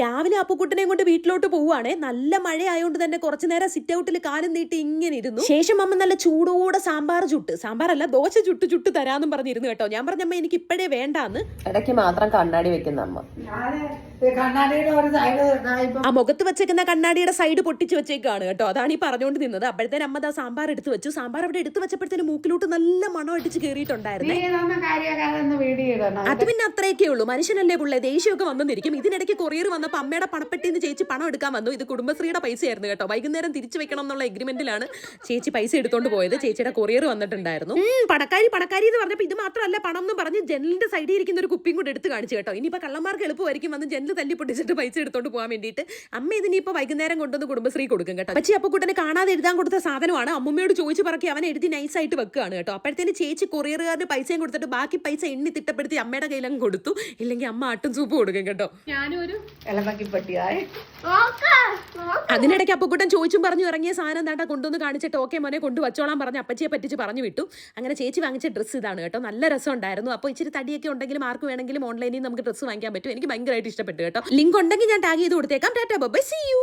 രാവിലെ അപ്പുക്കുട്ടനെയും കൊണ്ട് വീട്ടിലോട്ട് പോവുകയാണെ. നല്ല മഴ ആയതുകൊണ്ട് തന്നെ കുറച്ചു നേരം സിറ്റ് ഔട്ടിൽ കാലം നീട്ടി ഇങ്ങനെ ഇരുന്നു. ശേഷം അമ്മ നല്ല ചൂടോടെ സാമ്പാർ ചുട്ട്. സാമ്പാറല്ല ദോശ ചുട്ട് ചുട്ട് തരാന്നും പറഞ്ഞിരുന്നു കേട്ടോ. ഞാൻ പറഞ്ഞമ്മ എനിക്ക് ഇപ്പോഴേ വേണ്ടാന്ന്. ഇടയ്ക്ക് മാത്രം കണ്ണാടി വെക്കുന്ന അമ്മ. ആ മുഖത്ത് വെച്ചേക്കുന്ന കണ്ണാടിയുടെ സൈഡ് പൊട്ടിച്ച് വെച്ചേക്കാണ് കേട്ടോ. അതാണ് ഈ പറഞ്ഞുകൊണ്ട് നിന്നത്. അപ്പോഴത്തേനും അമ്മ ദാ സാമ്പാർ എടുത്ത് വെച്ചു. സാമ്പാർ അവിടെ എടുത്ത് വെച്ചപ്പോഴത്തേനും മൂക്കിലോട്ട് നല്ല മണം അടിച്ച് കയറിയിട്ടുണ്ടായിരുന്നു. അത് പിന്നെ അത്രയൊക്കെ ഉള്ളൂ. മനുഷ്യനല്ലേ പുള്ളേ? ദേഷ്യമൊക്കെ വന്നിരിക്കും. ഇതിനിടയ്ക്ക് കൊറിയർ വന്നപ്പോൾ അമ്മയുടെ പണപ്പെട്ടിന്ന് ചേച്ചി പണം എടുക്കാൻ വന്നു. ഇത് കുടുംബശ്രീയുടെ പൈസയായിരുന്നു കേട്ടോ. വൈകുന്നേരം തിരിച്ചു വെക്കണം എന്നുള്ള എഗ്രിമെന്റിലാണ് ചേച്ചി പൈസ എടുത്തോണ്ട് പോയത്. ചേച്ചിയുടെ കൊറിയർ വന്നിട്ടുണ്ടായിരുന്നു. പടക്കാരി പണക്കാരി പണക്കാരി എന്ന് പറഞ്ഞപ്പോൾ ഇത് മാത്രമല്ല പണം എന്ന് പറഞ്ഞ് ജനലിന്റെ സൈഡിൽ ഇരിക്കുന്ന ഒരു കുപ്പിയും കൂടെ എടുത്ത് കാണിച്ചു കേട്ടോ. ഇനിയിപ്പോൾ കള്ളന്മാർക്ക് എളുപ്പമായിരിക്കും വന്ന് ജനൽ തല്ലി പൊട്ടിച്ചിട്ട് പൈസ എടുത്തോണ്ട് പോകാൻ വേണ്ടിയിട്ട്. അമ്മ ഇതിനിപ്പോൾ വൈകുന്നേരം കൊണ്ടുവന്ന് കുടുംബശ്രീ കൊടുക്കും കേട്ടോ. പക്ഷേ അപ്പോൾ കുട്ടനെ കാണാതെ എഴുതാൻ കൊടുത്ത സാധനമാണ് അമ്മമ്മയോട് ചോദിച്ചു പറക്കി അവൻ എഴുതി നൈസായിട്ട് വെക്കുകയാണ് കേട്ടോ. അപ്പോഴത്തേന് ചേച്ചി കൊറിയറുകാരന് പൈസയും കൊടുത്തിട്ട് ബാക്കി പൈസ എണ്ണി തിട്ടപ്പെടുത്തി അമ്മയുടെ കയ്യിലും കൊടുത്തു. ഇല്ലെങ്കിൽ അമ്മ ആട്ടും സൂപ്പ് കൊടുക്കും കേട്ടോ. ഞാനും ഒരു ഇളമക്കിപ്പട്ടിയായി അതിനിടയ്ക്ക് അപ്പക്കുട്ടൻ ചോദിച്ചും പറഞ്ഞു ഇറങ്ങിയ സാധനം എന്താ കൊണ്ടുവന്ന് കാണിച്ചിട്ട് ഓക്കെ മോനെ കൊണ്ടു വച്ചോളാം പറഞ്ഞു. അപ്പച്ചിയെ പറ്റിച്ച് പറഞ്ഞു വിട്ടു. അങ്ങനെ ചേച്ചി വാങ്ങിച്ച ഡ്രസ്സ് ഇതാണ് കേട്ടോ. നല്ല രസം ഉണ്ടായിരുന്നു. അപ്പോൾ ഇച്ചിരി തടിയൊക്കെ ഉണ്ടെങ്കിലും ആർക്ക് വേണമെങ്കിലും ഓൺലൈനിൽ നമുക്ക് ഡ്രസ്സ് വാങ്ങിക്കാൻ പറ്റും. എനിക്ക് ഭയങ്കരമായിട്ട് ഇഷ്ടപ്പെട്ടു കേട്ടോ. ലിങ്ക് ഉണ്ടെങ്കിൽ ഞാൻ ടാഗ് ചെയ്ത് കൊടുത്തേക്കാം. Tata bye C U